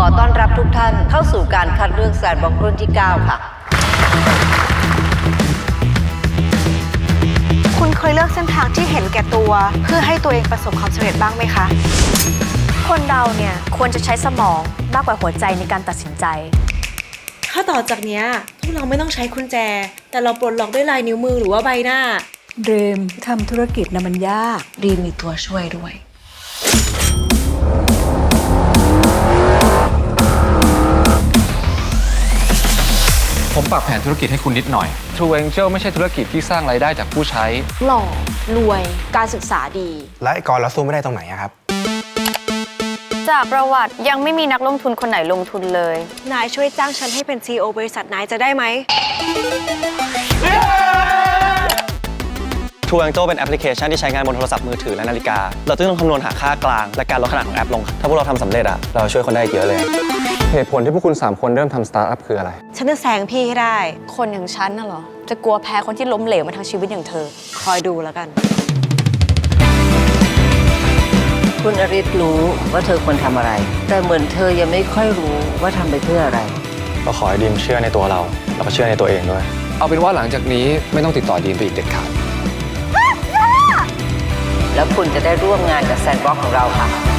ขอต้อนรับทุกท่านเข้าสู่การคัดเลือกแซนบ็อกรุ่นที่ 9 ค่ะ คุณเคยเลือกเส้นทางที่เห็นแก่ตัว เพื่อให้ตัวเองประสบความสำเร็จบ้างไหมคะ คนเราเนี่ยควรจะใช้สมองมากกว่าหัวใจในการตัดสินใจ ถ้าต่อจากเนี้ยพวกเราไม่ต้องใช้กุญแจ แต่เราปลดล็อกด้วยลายนิ้วมือหรือว่าใบหน้า เดรมทำธุรกิจนะมันยาก ดีมีตัวช่วยด้วย ปรับแผนธุรกิจให้คุณนิดหน่อย True Angel ไม่ใช่ธุรกิจที่สร้างรายได้จากผู้ใช้ หล่อรวยการศึกษาดี และไอ้กรเราสู้ไม่ได้ตรงไหนอะครับ จากประวัติยังไม่มีนักลงทุนคนไหนลงทุนเลย นายช่วยจ้างฉันให้เป็น CEO บริษัทนายจะได้ไหม True Angel เป็นแอปพลิเคชันที่ใช้งานบนโทรศัพท์มือถือและนาฬิกา เราจะต้องคำนวณหาค่ากลาง และการลดขนาดของแอปลง ถ้าพวกเราทำสำเร็จอะเราช่วยคนได้อีกเยอะเลย เหตุผลที่พวกคุณ 3 คนเริ่มทำสตาร์ทอัพคืออะไร ฉันจะแซงพี่ให้ได้ คนอย่างฉันน่ะเหรอ จะกลัวแพ้คนที่ล้มเหลวมาทั้งชีวิตอย่างเธอ คอยดูแล้วกัน คุณอริศรู้ว่าเธอควรทำอะไร แต่เหมือนเธอยังไม่ค่อยรู้ว่าทำไปเพื่ออะไร เราขอให้ดีมเชื่อในตัวเรา แล้วก็เชื่อในตัวเองด้วย เอาเป็นว่าหลังจากนี้ไม่ต้องติดต่อดีมไปอีกเด็ดขาด แล้วคุณจะได้ร่วมงานกับแซนบ็อกของเราค่ะ